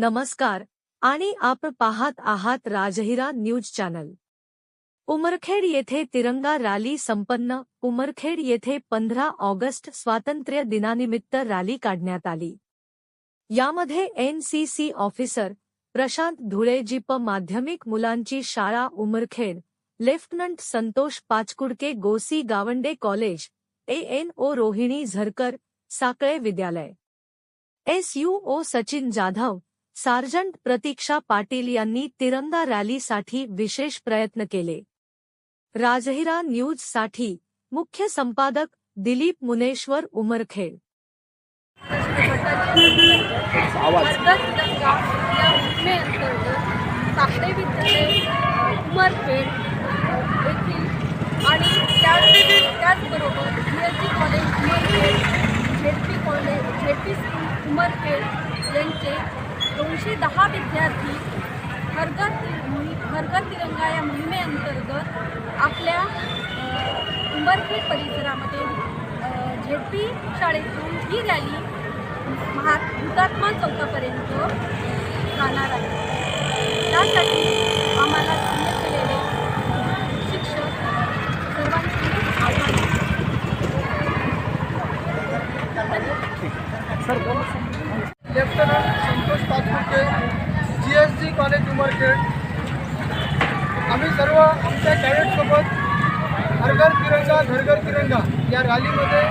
नमस्कार. आपण पाहत आहात राजहिरा न्यूज़ चॅनल. उमरखेड येथे तिरंगा रॅली संपन्न. उमरखेड येथे पंधरा ऑगस्ट स्वातंत्र्य दिनानिमित्त रॅली काढण्यात NCC officer Prashant Dhule ZP माध्यमिक मुलांची शाळा Umarkhed, lieutenant Santosh Pachkudke Gosi Gawande college A N O Rohini Zarkar, Sakale विद्यालय. S U O Sachin Jadhav sergeant Pratiksha Patil यांनी तिरंगा रॅलीसाठी विशेष प्रयत्न केले. राजहिरा न्यूजसाठी मुख्य संपादक दिलीप मुनेश्वर उमरखेड. आणि त्याचबरोबर कॉलेज झेडपी कॉलेज झेडपी यांचे दोनशे दहा विद्यार्थी हरघर ति- मोहि- हरघर तिरंगा या मोहिमेअंतर्गत आपल्या अ, उमरखेड परिसरामध्ये झेडपी शाळेतून ही रॅली महा हुतात्मा चौकापर्यंत जाणार आहे. त्यासाठी आम्हाला केलेले शिक्षक सर्वांचे आभार. Lieutenant Santosh Pachpute G S G college Umarkhed आम्ही सर्व आमच्या कॅडेटसोबत हरघर तिरंगा घरघर तिरंगा या रॅलीमध्ये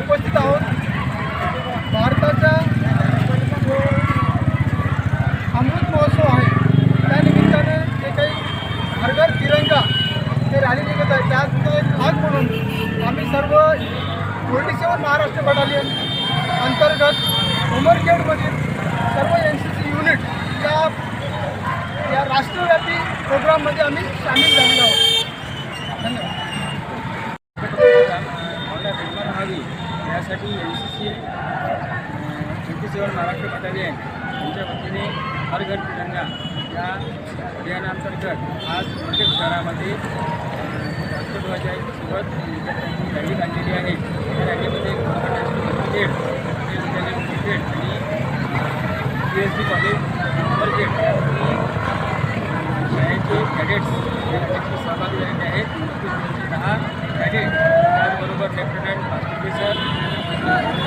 उपस्थित आहोत. भारताचा जो अमृत महोत्सव आहे त्यानिमित्ताने जे काही हरघर तिरंगा ते रॅली निघत आहे त्यात एक भाग म्हणून आम्ही सर्व फोर्टी सेवन महाराष्ट्र बटालियन अंतर्गत उमरखेडमधील सर्व एन सी सी युनिट या प्रोग्राममध्ये आम्ही सामील झालेलो आहोत. धन्यवाद. व्हावी यासाठी N C C twenty seven Maharashtra battalion यांच्या वतीने हर घर तिरंगा या अभियानांतर्गत आज प्रत्येक शहरामध्ये राष्ट्रध्वजासोबत रॅली काढलेली आहे. त्या रॅलीमध्ये क्रिकेट विद्यालय क्रिकेट आणि P S D college cricket शाळेचे कॅडेट्स या ठिकाणी सहभागी झालेले आहेत दहा कॅडेट त्याचबरोबर लेफ्टनंट ऑफिसर